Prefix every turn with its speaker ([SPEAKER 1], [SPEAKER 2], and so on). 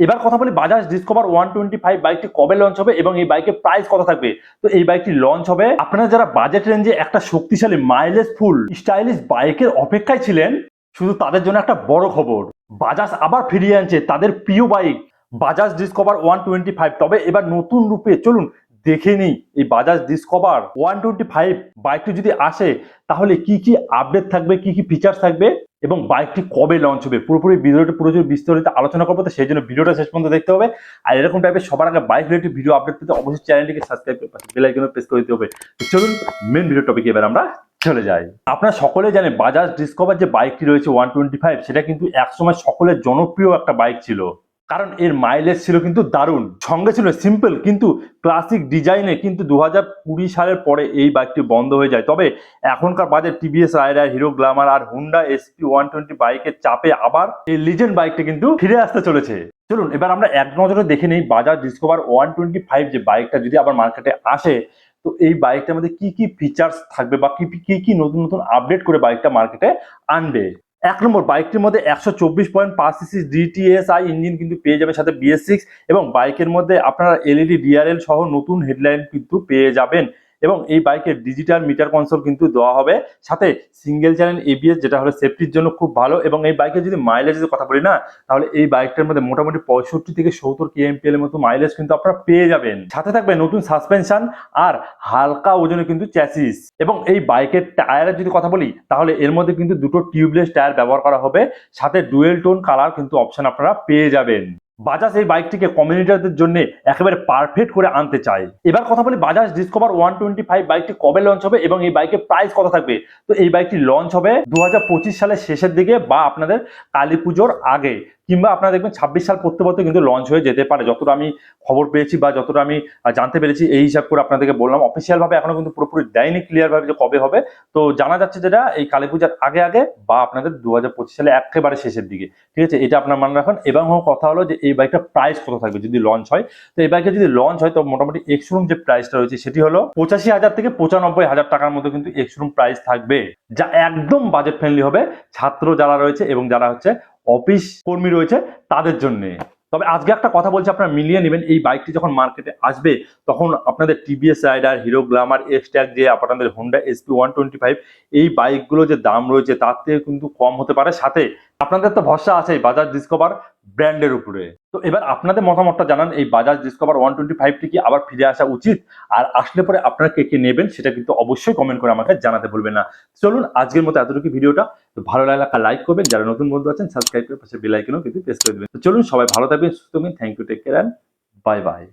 [SPEAKER 1] এবার কথা বলি Bajaj Discover one twenty five বাইকটি কবে লঞ্চ হবে এবং এই বাইকের প্রাইস কত থাকবে? তো এই বাইকটি লঞ্চ হবে আপনারা যারা বাজেট রেঞ্জে একটা শক্তিশালী মাইলেজ ফুল স্টাইলিশ বাইকের অপেক্ষায় ছিলেন, শুধু তাদের জন্য একটা বড় খবর। বাজাজ আবার ফিরিয়ে আনছে তাদের প্রিয় bike Bajaj Discover one twenty five তবে এবার নতুন রূপে চলুন দেখে নিই এই Bajaj Discover one twenty five বাইকটি যদি আসে, তাহলে কি কি আপডেট থাকবে, কি কি ফিচার্স থাকবে? এবং বাইকটি কবে লঞ্চ হবে? পুরোপুরি ভিডিওটি পুরোপুরি বিস্তারিত আলোচনা করব, তো সেই জন্য ভিডিওটা শেষ পর্যন্ত দেখতে হবে। আর এরকম টাইপের সবার আগে বাইক রিলেটেড ভিডিও আপডেট পেতে অবশ্যই চ্যানেলটিকে সাবস্ক্রাইব করে পাশে বেল আইকনে প্রেস করে দিতে হবে। চলুন মেন ভিডিও টপিকে এবার আমরা চলে যাই। আপনারা সকলে জানেন বাজাজ ডিসকভার যে বাইকটি রয়েছে ওয়ান টোয়েন্টি ফাইভ সেটা কিন্তু একসময় সকলের জনপ্রিয় একটা বাইক ছিল। কারণ এর মাইলেজ ছিল কিন্তু দারুণ। সঙ্গে ছিল সিম্পল কিন্তু ক্লাসিক ডিজাইনে কিন্তু দু হাজার কুড়ি সালের পরে এই বাইকটি বন্ধ হয়ে যায়। তবে এখনকার বাজার টিভিএস রাইডার হিরো গ্লামার আর হুন্ডা এসপি ওয়ান টোয়েন্টি বাইকের চাপে আবার এই লিজেন্ড বাইকটি কিন্তু ফিরে আসতে চলেছে। চলুন, এবার আমরা এক নজরে দেখে নিই বাজার ডিসকভার ওয়ান টোয়েন্টি ফাইভ যে বাইকটা যদি আবার মার্কেটে আসে, তো এই বাইকটার মধ্যে কি কি ফিচার্স থাকবে বা কি কি কি নতুন নতুন আপডেট করে বাইকটা মার্কেটে আনবে? এক নম্বর, বাইকটির মধ্যে একশো চব্বিশ পয়েন্ট পাঁচ সিসি ডিটিএসআই ইঞ্জিন কিন্তু পেয়ে যাবে সাথে বিএস সিক্স এবং বাইকের মধ্যে আপনারা এলইডি, ডিআরএল সহ নতুন হেডলাইন কিন্তু পেয়ে যাবেন। এবং এই বাইকের ডিজিটাল মিটার কনসোল কিন্তু দেওয়া হবে। সাথে সিঙ্গেল চ্যানেল এবিএস যেটা হলো সেফটির জন্য খুব ভালো এবং এই বাইকের যদি মাইলেজের কথা বলি না, তাহলে এই বাইকটার মধ্যে মোটামুটি পঁয়ষট্টি থেকে সত্তর কেএমপিএল এর মতো মাইলেজ কিন্তু আপনারা পেয়ে যাবেন। সাথে থাকবে নতুন সাসপেনশন আর হালকা ওজনে কিন্তু চ্যাসিস এবং এই বাইকের টায়ারের যদি কথা বলি, তাহলে এর মধ্যে কিন্তু দুটো টিউবলেস টায়ার ব্যবহার করা হবে। সাথে ডুয়েল টোন কালার কিন্তু অপশন আপনারা পেয়ে যাবেন। বাজাজ এই বাইকটিকে কমিউনিটারদের জন্য একেবারে পারফেক্ট করে আনতে চায়। এবার কথা বলি Bajaj Discover one twenty five বাইকটি কবে লঞ্চ হবে এবং এই বাইকের প্রাইস কত থাকবে? তো এই বাইকটি লঞ্চ হবে দু হাজার পঁচিশ সালের শেষের দিকে বা আপনাদের কালী পুজোর আগে। কিংবা আপনারা দেখবেন ছাব্বিশ সাল পড়তে পড়তে কিন্তু লঞ্চ হয়ে যেতে পারে। যতটা আমি খবর পেয়েছি বা যতটা আমি জানতে পেরেছি, এই হিসাব করে আপনাদেরকে বললাম। অফিসিয়াল ভাবে এখনও কিন্তু পুরোপুরি দেয়নি ক্লিয়ারভাবে যে কবে হবে। তো জানা যাচ্ছে যেটা, এই কালী পূজার আগে আগে বা আপনাদের দু হাজার পঁচিশ সালে একেবারে শেষের দিকে। ঠিক আছে? এটা আপনার মনে রাখুন। এবং কথা হলো যে এই বাইকটা প্রাইস কত থাকবে যদি লঞ্চ হয়? তো এই বাইকে যদি লঞ্চ হয়, তো মোটামুটি এক্সরুম যে প্রাইসটা রয়েছে, সেটি হলো পঁচাশি হাজার থেকে পঁচানব্বই হাজার টাকার মধ্যে কিন্তু এক্সরুম প্রাইস থাকবে। যা একদম বাজেট ফ্রেন্ডলি হবে। ছাত্র যারা রয়েছে এবং যারা হচ্ছে অফিস কর্মী রয়েছে তাদের জন্যে। তবে আজকে একটা কথা বলছি, আপনারা মিলিয়ে নেবেন, এই বাইকটি যখন মার্কেটে আসবে, তখন আপনাদের টিভিএস রাইডার হিরো গ্লামার এক্সট্যাক যে আপনাদের Honda SP one twenty five এই বাইকগুলো যে দাম রয়েছে, তার থেকে কিন্তু কম হতে পারে। সাথে আপনাদের তো ভরসা আছে বাজার ডিসকভার ব্র্যান্ডের উপরে। তো এবার আপনাদের মতামতটা জানান, এই বাজাজ ডিসকভার ওয়ান টোয়েন্টি ফাইভটি কি আবার ফিরে আসা উচিত? আর আসলে পরে আপনারা কে কে নেবেন, সেটা কিন্তু অবশ্যই কমেন্ট করে আমাকে জানাতে বলবেন না। চলুন, আজকের মতো এতটুকু ভিডিওটা। তো ভালো লাগলে একটা লাইক করবেন, যারা নতুন বন্ধু আছেন সাবস্ক্রাইব করে পাশে বেলাইকেনও কিন্তু প্রেস করে দেবেন। তো চলুন, সবাই ভালো থাকবেন, সুস্থ থাকবেন thank you take care bye bye